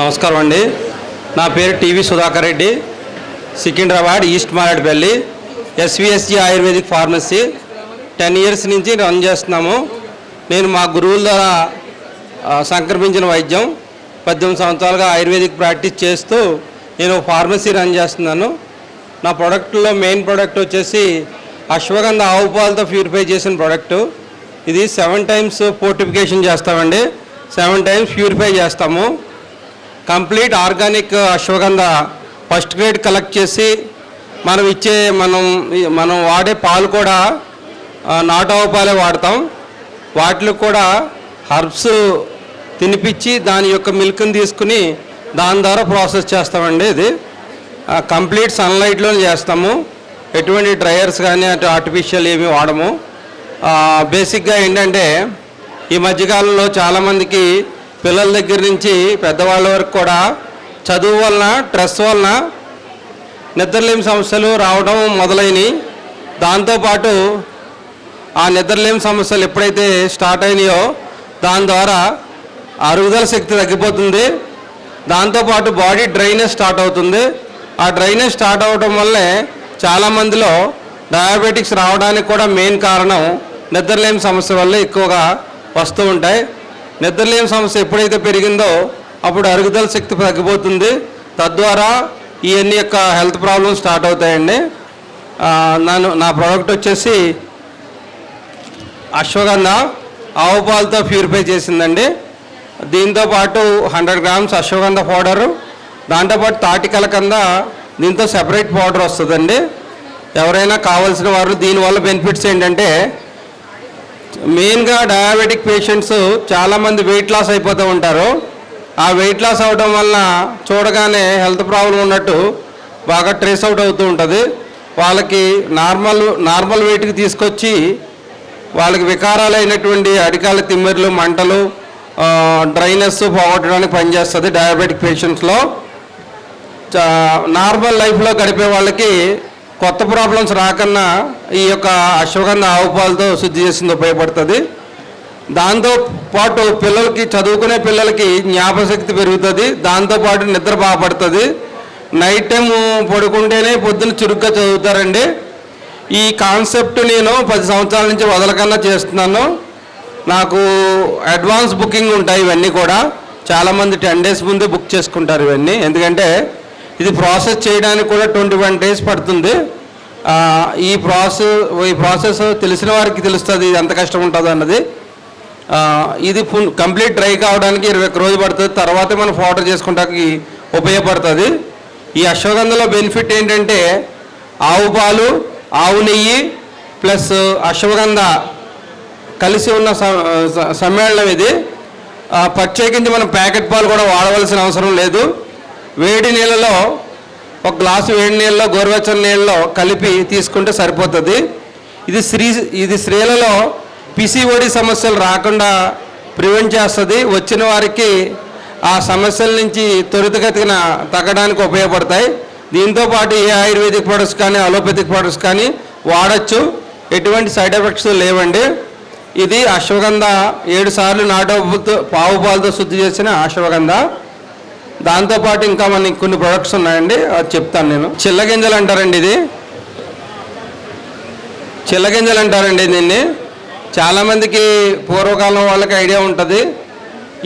నమస్కారం అండి. నా పేరు TV Sudhakar Reddy. Secunderabad east Marredpally SVSG ayurvedic pharmacy. Ten years నుంచి రన్ చేస్తున్నాము. నేను మా గురువుల ద్వారా సంక్రమించిన వైద్యం పద్దెనిమిది సంవత్సరాలుగా ఆయుర్వేదిక్ ప్రాక్టీస్ చేస్తూ నేను ఫార్మసీ రన్ చేస్తున్నాను. నా ప్రోడక్ట్లో మెయిన్ ప్రోడక్ట్ వచ్చేసి అశ్వగంధ ఆవు పాలతో ప్యూరిఫై చేసిన ప్రోడక్ట్. ఇది సెవెన్ టైమ్స్ ఫోర్టిఫికేషన్ చేస్తామండి. సెవెన్ టైమ్స్ ప్యూరిఫై చేస్తాము. Complete organic ashwagandha first grade collect చేసి మనం ఇచ్చే మనం మనం వాడే పాలు కూడా నాటు ఆవు పాలే వాడతాం. వాటిలో కూడా హర్బ్స్ తినిపించి దాని యొక్క మిల్క్ని తీసుకుని దాని ద్వారా ప్రాసెస్ చేస్తామండి ఇది. కంప్లీట్ సన్లైట్లో చేస్తాము. ఎటువంటి డ్రయర్స్ కానీ అటు ఆర్టిఫిషియల్ ఏమి వాడము. బేసిక్గా ఏంటంటే ఈ మధ్యకాలంలో చాలామందికి పిల్లల దగ్గర నుంచి పెద్దవాళ్ళ వరకు కూడా చదువు వలన స్ట్రెస్ వలన నిద్రలేమి సమస్యలు రావడం మొదలైనవి. దాంతోపాటు ఆ నిద్రలేమి సమస్యలు ఎప్పుడైతే స్టార్ట్ అయినాయో దాని ద్వారా అరుగుదల శక్తి తగ్గిపోతుంది. దాంతోపాటు బాడీ డ్రైనేజ్ స్టార్ట్ అవుతుంది. ఆ డ్రైనేజ్ స్టార్ట్ అవడం వల్లే చాలామందిలో డయాబెటిక్స్ రావడానికి కూడా మెయిన్ కారణం నిద్రలేమి సమస్య వల్ల ఎక్కువగా వస్తూ ఉంటాయి. నిద్రలేని సమస్య ఎప్పుడైతే పెరిగిందో అప్పుడు అరుగుదల శక్తి తగ్గిపోతుంది. తద్వారా ఇవన్నీ యొక్క హెల్త్ ప్రాబ్లమ్స్ స్టార్ట్ అవుతాయండి. నన్ను నా ప్రోడక్ట్ వచ్చేసి అశ్వగంధ ఆవు పాలతో ప్యూరిఫై చేసిందండి. దీంతో పాటు హండ్రెడ్ గ్రామ్స్ అశ్వగంధ పౌడరు. దాంతోపాటు తాటికల కింద దీంతో సెపరేట్ పౌడర్ వస్తుందండి. ఎవరైనా కావాల్సిన వారు దీనివల్ల బెనిఫిట్స్ ఏంటంటే మెయిన్గా డయాబెటిక్ పేషెంట్స్ చాలామంది వెయిట్ లాస్ అయిపోతూ ఉంటారు. ఆ వెయిట్ లాస్ అవడం వల్ల చూడగానే హెల్త్ ప్రాబ్లం ఉన్నట్టు బాగా ట్రేస్ అవుట్ అవుతూ ఉంటుంది. వాళ్ళకి నార్మల్ నార్మల్ వెయిట్కి తీసుకొచ్చి వాళ్ళకి వికారాలైనటువంటి అడికాల తిమ్మిర్లు మంటలు డ్రైనెస్ పోగొట్టడానికి పనిచేస్తుంది డయాబెటిక్ పేషెంట్స్లో చా- నార్మల్ లైఫ్లో గడిపే వాళ్ళకి కొత్త ప్రాబ్లమ్స్ రాకన్నా ఈ యొక్క అశ్వగంధ ఆవు పాలతో శుద్ధి చేసింది ఉపయోగపడుతుంది దాంతో పాటు పిల్లలకి చదువుకునే పిల్లలకి జ్ఞాపశక్తి పెరుగుతుంది. దాంతోపాటు నిద్ర బాగుపడుతుంది నైట్ టైం పడుకుంటేనే పొద్దున్న చురుగ్గా చదువుతారండి. ఈ కాన్సెప్ట్ నేను పది సంవత్సరాల నుంచి వదలకన్నా చేస్తున్నాను. నాకు అడ్వాన్స్ బుకింగ్ ఉంటాయి ఇవన్నీ కూడా. చాలామంది టెన్ డేస్ ముందే బుక్ చేసుకుంటారు ఇవన్నీ. ఎందుకంటే ఇది ప్రాసెస్ చేయడానికి కూడా ట్వంటీ వన్ డేస్ పడుతుంది ఈ ప్రాసెస్ ఈ ప్రాసెస్ తెలిసిన వారికి తెలుస్తుంది ఇది ఎంత కష్టం ఉంటుంది అన్నది. ఇది ఫుల్ కంప్లీట్ డ్రై కావడానికి ఇరవై రోజు పడుతుంది. తర్వాతే మనం ఫోటర్ చేసుకుంటానికి ఉపయోగపడుతుంది. ఈ అశ్వగంధలో బెనిఫిట్ ఏంటంటే ఆవు పాలు ఆవు నెయ్యి ప్లస్ అశ్వగంధ కలిసి ఉన్న స- సమ్మేళనం ఇది. ప్రత్యేకించి మనం ప్యాకెట్ పాలు కూడా వాడవలసిన అవసరం లేదు. వేడి నీళ్ళలో ఒక గ్లాసు వేడి నీళ్ళలో గోరువెచ్చని నీళ్ళలో కలిపి తీసుకుంటే సరిపోతుంది. ఇది స్త్రీ ఇది స్త్రీలలో పిసిఓడి సమస్యలు రాకుండా ప్రివెంట్ చేస్తుంది. వచ్చిన వారికి ఆ సమస్యల నుంచి త్వరితగతిన తగ్గడానికి ఉపయోగపడతాయి. దీంతో పాటు ఏ ఆయుర్వేదిక్ ప్రొడక్ట్స్ కానీ అలోపతిక్ ప్రొడక్ట్స్ కానీ వాడచ్చు. ఎటువంటి సైడ్ ఎఫెక్ట్స్ లేవండి. ఇది అశ్వగంధ ఏడు సార్లు నాటోపుతో పావు పాలతో శుద్ధి చేసిన అశ్వగంధ. దాంతోపాటు ఇంకా మనకి కొన్ని ప్రొడక్ట్స్ ఉన్నాయండి. అది చెప్తాను నేను. చిల్లగింజలు అంటారండి ఇది. చిల్లగింజలు అంటారండి దీన్ని. చాలామందికి పూర్వకాలం వాళ్ళకి ఐడియా ఉంటుంది.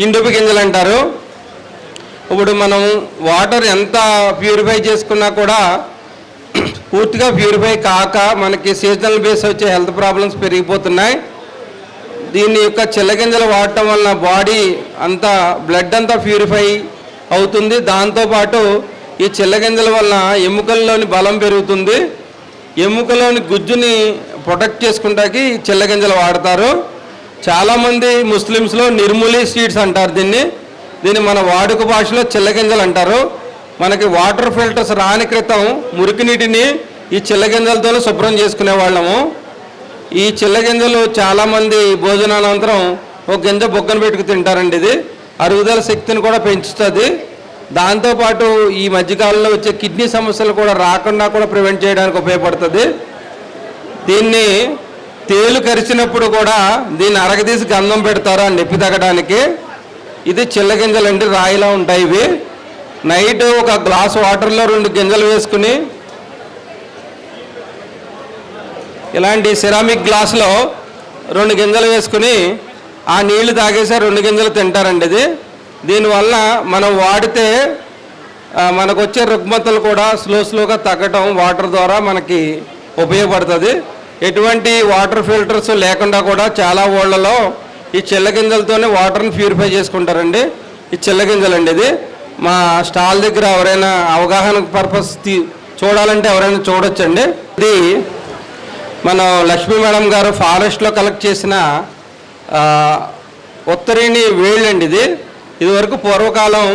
ఇండుపు గింజలు అంటారు. ఇప్పుడు మనం వాటర్ ఎంత ప్యూరిఫై చేసుకున్నా కూడా పూర్తిగా ప్యూరిఫై కాక మనకి సీజనల్ బేస్ వచ్చే హెల్త్ ప్రాబ్లమ్స్ పెరిగిపోతున్నాయి. దీని యొక్క చిల్లగింజలు వాడటం వలన బాడీ అంతా బ్లడ్ అంతా ప్యూరిఫై అవుతుంది. దాంతోపాటు ఈ చిల్లగింజల వలన ఎముకల్లోని బలం పెరుగుతుంది. ఎముకలోని గుజ్జుని ప్రొటెక్ట్ చేసుకుంటాకి ఈ చిల్లగింజలు వాడతారు. చాలామంది ముస్లిమ్స్లో నిర్మూలి సీడ్స్ అంటారు దీన్ని. దీన్ని మన వాడుక భాషలో చిల్లగింజలు అంటారు. మనకి వాటర్ ఫిల్టర్స్ రాని క్రితం మురికి నీటిని ఈ చిల్లగింజలతో శుభ్రం చేసుకునే వాళ్ళము ఈ చిల్లగింజలు చాలామంది భోజనానంతరం ఒక గింజ బొగ్గను పెట్టుకు తింటారండి ఇది. అరుగుదల శక్తిని కూడా పెంచుతుంది. దాంతోపాటు ఈ మధ్యకాలంలో వచ్చే కిడ్నీ సమస్యలు కూడా రాకుండా కూడా ప్రివెంట్ చేయడానికి ఉపయోగపడుతుంది. దీన్ని తేలు కరిచినప్పుడు కూడా దీన్ని అరగదీసి గంధం పెడతారు ఆ నొప్పి తగ్గడానికి? ఇది చిల్లగింజలండి రాయిలా ఉంటాయి ఇవి. నైట్ ఒక గ్లాస్ వాటర్లో రెండు గింజలు వేసుకుని ఇలాంటి సిరామిక్ గ్లాస్లో రెండు గింజలు వేసుకుని ఆ నీళ్ళు తాగేసే రెండు గింజలు తింటారండి ఇది. దీనివల్ల మనం వాడితే మనకు వచ్చే రుగ్మతలు కూడా స్లో స్లోగా తగ్గటం వాటర్ ద్వారా మనకి ఉపయోగపడుతుంది. ఎటువంటి వాటర్ ఫిల్టర్స్ లేకుండా కూడా చాలా ఊళ్ళలో ఈ చిల్ల గింజలతోనే వాటర్ని ప్యూరిఫై చేసుకుంటారండి. ఈ చిల్ల గింజలండి ఇది. మా స్టాల్ దగ్గర ఎవరైనా అవగాహన పర్పస్ తీ చూడాలంటే ఎవరైనా చూడొచ్చండి. ఇది మనం లక్ష్మీ మేడం గారు ఫారెస్ట్లో కలెక్ట్ చేసిన ఉత్తరేణి వేళ్ళండి ఇది. ఇదివరకు పూర్వకాలం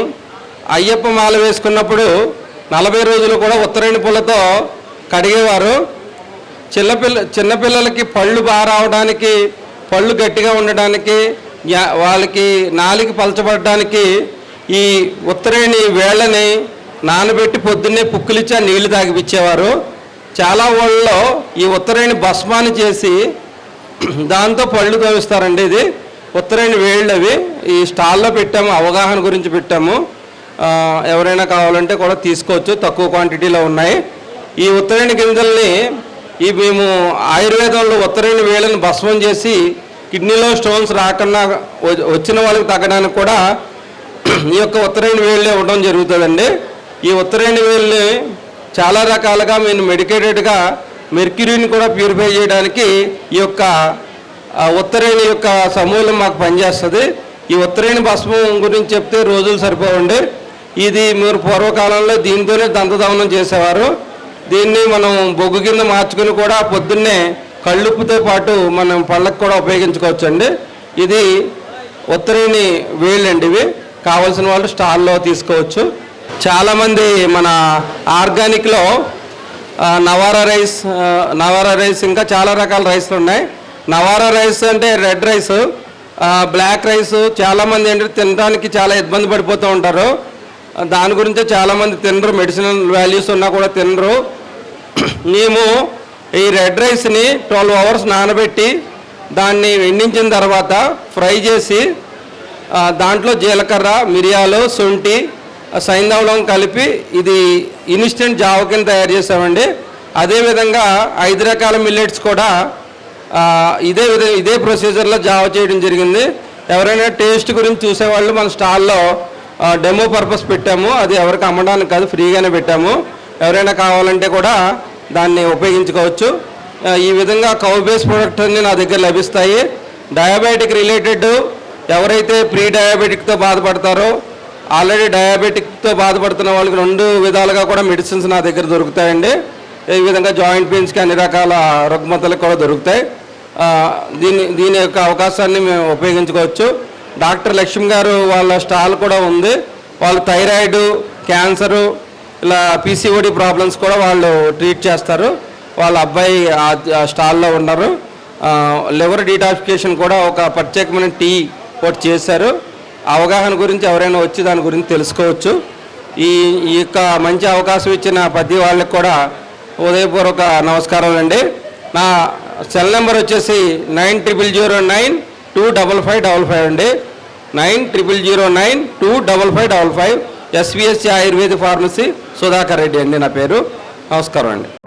అయ్యప్ప మాల వేసుకున్నప్పుడు నలభై రోజులు కూడా ఉత్తరేణి పూలతో కడిగేవారు. చిన్నపిల్ల చిన్నపిల్లలకి పళ్ళు బాగా రావడానికి పళ్ళు గట్టిగా ఉండడానికి వాళ్ళకి నాలికి పలచబడడానికి ఈ ఉత్తరేణి వేళ్ళని నానబెట్టి పొద్దున్నే పుక్కులిచ్చి ఆ నీళ్ళు తాగిపించేవారు చాలా ఊళ్ళలో ఈ ఉత్తరేణి భస్మాన్ని చేసి దాంతో పళ్ళు తవ్విస్తారండి ఇది. ఉత్తరేణి వేళ్ళు అవి ఈ స్టాల్లో పెట్టాము అవగాహన గురించి పెట్టాము. ఎవరైనా కావాలంటే కూడా తీసుకోవచ్చు తక్కువ క్వాంటిటీలో ఉన్నాయి. ఈ ఉత్తరేణి గింజల్ని ఈ మేము ఆయుర్వేదంలో ఉత్తరైన వేళ్ళని భస్మం చేసి కిడ్నీలో స్టోన్స్ రాకుండా వచ్చిన వాళ్ళకి తగ్గడానికి కూడా ఈ యొక్క ఉత్తరేణి వేళ్ళే ఇవ్వడం జరుగుతుందండి. ఈ ఉత్తరేణి వేళ్ళని చాలా రకాలుగా మేము మెడికేటెడ్గా మెర్క్యూరీని కూడా ప్యూరిఫై చేయడానికి ఈ యొక్క ఉత్తరేణి యొక్క సమూలం మాకు పనిచేస్తుంది. ఈ ఉత్తరేణి భస్మం గురించి చెప్తే రోజులు సరిపోవండి. ఇది మీరు పూర్వకాలంలో దీంతోనే దంతదమనం చేసేవారు. దీన్ని మనం బొగ్గు కింద మార్చుకుని కూడా పొద్దున్నే కళ్ళుప్పుతో పాటు మనం పళ్ళకు కూడా ఉపయోగించుకోవచ్చండి. ఇది ఉత్తరేణి వేళ్ళండి ఇవి. కావలసిన వాళ్ళు స్టాల్లో తీసుకోవచ్చు. చాలామంది మన ఆర్గానిక్లో నవారా రైస్ నవారా రైస్ ఇంకా చాలా రకాల రైస్లు ఉన్నాయి. నవారా రైస్ అంటే రెడ్ రైస్ బ్లాక్ రైస్ చాలామంది ఏంటంటే తినడానికి చాలా ఇబ్బంది పడిపోతూ ఉంటారు. దాని గురించే చాలామంది తినరు మెడిసినల్ వాల్యూస్ ఉన్నా కూడా తినరు. మేము ఈ రెడ్ రైస్ని ట్వెల్వ్ అవర్స్ నానబెట్టి దాన్ని ఎండించిన తర్వాత ఫ్రై చేసి దాంట్లో జీలకర్ర మిరియాలు శొంఠి సైంధవలం కలిపి ఇది ఇన్స్టెంట్ జావ కింద తయారు చేసామండి అదేవిధంగా ఐదు రకాల మిల్లెట్స్ కూడా ఇదే విధంగా ఇదే ప్రొసీజర్లో జావ చేయడం జరిగింది. ఎవరైనా టేస్ట్ గురించి చూసేవాళ్ళు మన స్టాల్లో డెమో పర్పస్ పెట్టాము. అది ఎవరికి అమ్మడానికి కాదు ఫ్రీగానే పెట్టాము. ఎవరైనా కావాలంటే కూడా దాన్ని ఉపయోగించుకోవచ్చు. ఈ విధంగా కౌ బేస్ ప్రొడక్ట్ అన్ని నా దగ్గర లభిస్తాయి. డయాబెటిక్ రిలేటెడ్ ఎవరైతే ప్రీ డయాబెటిక్తో బాధపడతారో ఆల్రెడీ డయాబెటిక్తో బాధపడుతున్న వాళ్ళకి రెండు విధాలుగా కూడా మెడిసిన్స్ నా దగ్గర దొరుకుతాయండి. ఈ విధంగా జాయింట్ పెయిన్స్కి అన్ని రకాల రుగ్మతలకు కూడా దొరుకుతాయి. దీని దీని యొక్క అవకాశాన్ని మేము ఉపయోగించుకోవచ్చు. డాక్టర్ లక్ష్మి గారు వాళ్ళ స్టాల్ కూడా ఉంది. వాళ్ళు థైరాయిడ్ క్యాన్సరు ఇలా పీసీఓడి ప్రాబ్లమ్స్ కూడా వాళ్ళు ట్రీట్ చేస్తారు. వాళ్ళ అబ్బాయి ఆ- ఆ స్టాల్లో ఉన్నారు. లివర్ డీటాక్సిఫికేషన్ కూడా ఒక ప్రత్యేకమైన టీ ఒకటి చేశారు. అవగాహన గురించి ఎవరైనా వచ్చి దాని గురించి తెలుసుకోవచ్చు. ఈ ఈ యొక్క మంచి అవకాశం ఇచ్చిన ప్రతి వాళ్ళకి కూడా ఉదయపూర్వక నమస్కారం అండి నా సెల్ నెంబర్ వచ్చేసి nine triple zero nine two double five double five అండి. Nine triple zero nine two double five double five SVSC Ayurveda pharmacy Sudhakar Reddy అండి నా పేరు. నమస్కారం అండి.